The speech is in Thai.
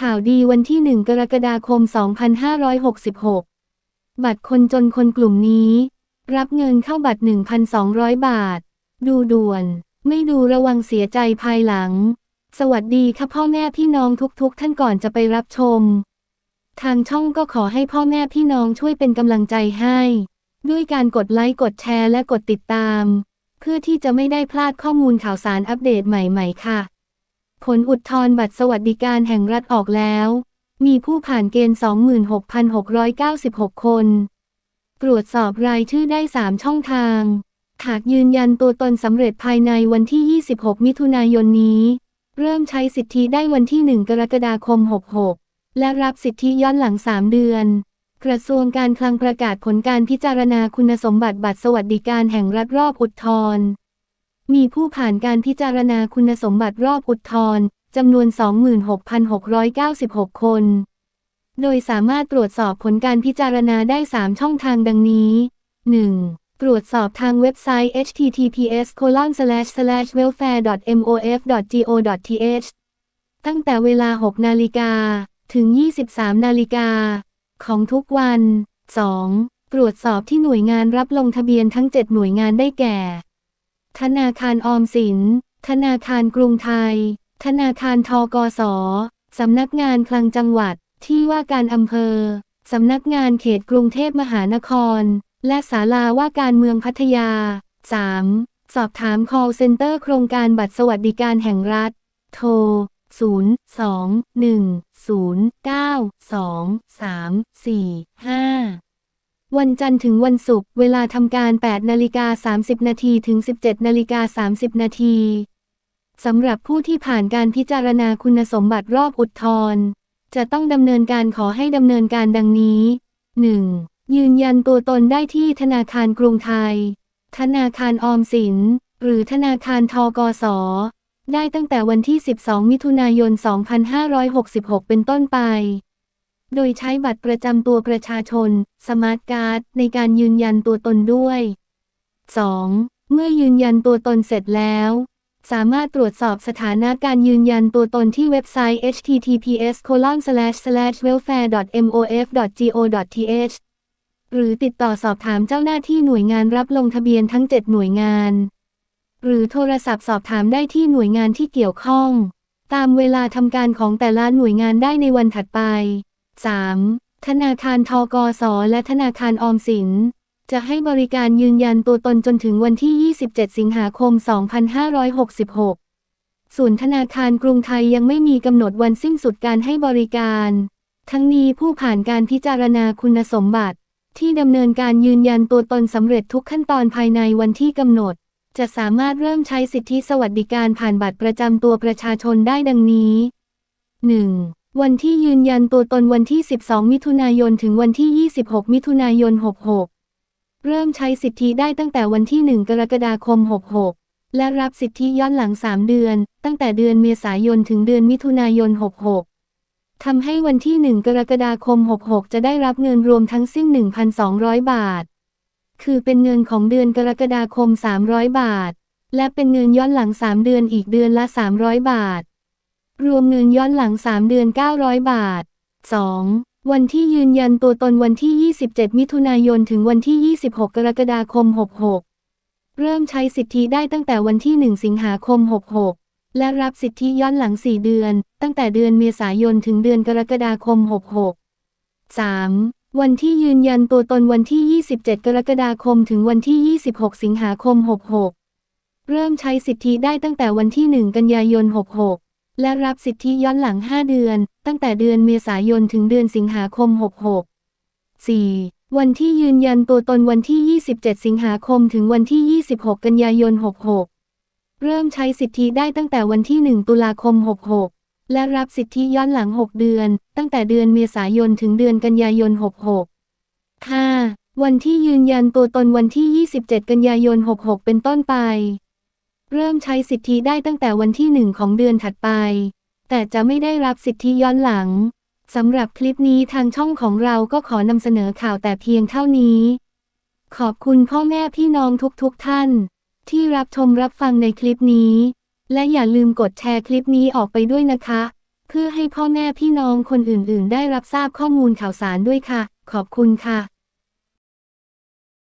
ข่าวดีวันที่ 1 กรกฎาคม 2566 บัตรคนจนคนกลุ่มนี้ รับเงินเข้าบัตร 1,200 บาท ดูด่วน ไม่ดูระวังเสียใจภายหลัง สวัสดีค่ะพ่อแม่พี่น้องทุกๆ ท่านก่อนจะไปรับชม ทางช่องก็ขอให้พ่อแม่พี่น้องช่วยเป็นกำลังใจให้ ด้วยการกดไลค์กดแชร์และกดติดตาม เพื่อที่จะไม่ได้พลาดข้อมูลข่าวสารอัปเดตใหม่ ๆ ค่ะ ผลอุทธรณ์บัตรสวัสดิการแห่งรัฐออกแล้ว มีผู้ผ่านเกณฑ์ 26,696 คน ตรวจสอบรายชื่อได้ 3 ช่องทาง หากยืนยันตัวตนสำเร็จภายในวันที่ 26 มิถุนายนนี้ เริ่มใช้สิทธิได้วันที่ 1 กรกฎาคม 66 และรับสิทธิย้อนหลัง 3 เดือน กระทรวงการคลังประกาศผลการพิจารณาคุณสมบัติบัตรสวัสดิการแห่งรัฐรอบอุทธรณ์ มีผู้ผ่านการพิจารณาคุณสมบัติรอบอุทธรณ์จำนวน 26,696 คน โดยสามารถตรวจสอบผลการพิจารณาได้ 3 ช่องทางดังนี้ 1. ตรวจสอบทางเว็บไซต์ https://welfare.mof.go.th ตั้งแต่เวลา 6 นาฬิกา ถึง 23 นาฬิกา ของทุกวัน 2. ตรวจสอบที่หน่วยงานรับลงทะเบียนทั้ง 7 หน่วยงานได้แก่ ธนาคารออมสิน ธนาคารกรุงไทย ธนาคารทกส สำนักงานคลังจังหวัด ที่ว่าการอำเภอ สำนักงานเขตกรุงเทพมหานคร และศาลาว่าการเมืองพัทยา 3. สอบถาม call center โครงการบัตรสวัสดิการแห่งรัฐ โทร 0 2 1 0 9 2 3 4 5 วันจันทร์ถึงวันศุกร์เวลาทำการ 8 นาฬิกา 30 นาทีถึง 17 นาฬิกา 30 นาทีสำหรับผู้ที่ผ่านการพิจารณาคุณสมบัติรอบอุทธรณ์จะต้องดำเนินการขอให้ดำเนินการดังนี้ 1. ยืนยันตัวตนได้ที่ธนาคารกรุงไทย ธนาคารออมสิน หรือธนาคารทกส ได้ตั้งแต่วันที่ 12 มิถุนายน 2566 เป็นต้นไป โดยใช้บัตรประจำตัวประชาชน สมาร์ทการ์ด ในการยืนยันตัวตนด้วย 2. เมื่อยืนยันตัวตนเสร็จแล้ว สามารถตรวจสอบสถานะการยืนยันตัวตนที่เว็บไซต์ https://welfare.mof.go.th หรือติดต่อสอบถามเจ้าหน้าที่หน่วยงานรับลงทะเบียนทั้ง 7 หน่วยงาน หรือโทรศัพท์สอบถามได้ที่หน่วยงานที่เกี่ยวข้อง ตามเวลาทำการของแต่ละหน่วยงานได้ในวันถัดไป 3. ธนาคารทกส และธนาคารออมสิน จะให้บริการยืนยันตัวตนจนถึงวันที่ 27 สิงหาคม 2566 ส่วนธนาคารกรุงไทยยังไม่มีกำหนดวันสิ้นสุดการให้บริการ ทั้งนี้ผู้ผ่านการพิจารณาคุณสมบัติ ที่ดำเนินการยืนยันตัวตนสำเร็จทุกขั้นตอนภายในวันที่กำหนด จะสามารถเริ่มใช้สิทธิสวัสดิการผ่านบัตรประจำตัวประชาชนได้ดังนี้ 1. วันที่ยืนยันตัวตนวันที่ 12 มิถุนายน ถึงวันที่ 26 มิถุนายน 66 เริ่มใช้สิทธิได้ตั้งแต่วันที่ 1 กรกฎาคม 66 และรับสิทธิย้อนหลัง 3 เดือน ตั้งแต่เดือนเมษายน ถึงเดือนมิถุนายน 66 ทำให้วันที่ 1 กรกฎาคม 66 จะได้รับเงินรวมทั้งสิ้น 1,200 บาท คือเป็นเงินของเดือนกรกฎาคม 300 บาท และเป็นเงินย้อนหลัง 3 เดือนอีกเดือนละ 300 บาท รวมเงินย้อนหลัง 3 เดือน 900 บาท 2. วันที่ยืนยันตัวตนวันที่ 27 มิถุนายน ถึงวันที่ 26 กรกฎาคม 66 เริ่มใช้สิทธิได้ตั้งแต่วันที่ 1 สิงหาคม 66 และรับสิทธิย้อนหลัง 4 เดือน ตั้งแต่เดือนเมษายน ถึงเดือนกรกฎาคม 66 3. วันที่ยืนยันตัวตนวันที่ 27 กรกฎาคม ถึงวันที่ 26 สิงหาคม 66 เริ่มใช้สิทธิได้ตั้งแต่วันที่ 1 กันยายน 66 และรับสิทธิย้อนหลัง 5 เดือน ตั้งแต่เดือนเมษายนถึงเดือนสิงหาคม 66 4. วันที่ยืนยันตัวตนวันที่ 27 สิงหาคมถึงวันที่ 26 กันยายน 66 เริ่มใช้สิทธิได้ตั้งแต่วันที่ 1 ตุลาคม 66 และรับสิทธิย้อนหลัง 6 เดือน ตั้งแต่เดือนเมษายนถึงเดือนกันยายน 66 5. วันที่ยืนยันตัวตนวันที่ 27 กันยายน 66 เป็นต้นไป เริ่มใช้สิทธิได้ตั้งแต่วันที่1ของเดือนถัดไป แต่จะไม่ได้รับสิทธิย้อนหลังสำหรับคลิปนี้ทางช่องของเราก็ขอนำเสนอข่าวแต่เพียงเท่านี้ ขอบคุณพ่อแม่พี่น้องทุกๆทท่าน ที่รับชมรับฟังในคลิปนี้ และอย่าลืมกดแชร์คลิปนี้ออกไปด้วยนะคะ เพื่อให้พ่อแม่พี่น้องคนอื่นๆ ได้รับทราบข้อมูลข่าวสารด้วยค่ะ ขอบคุณค่ะ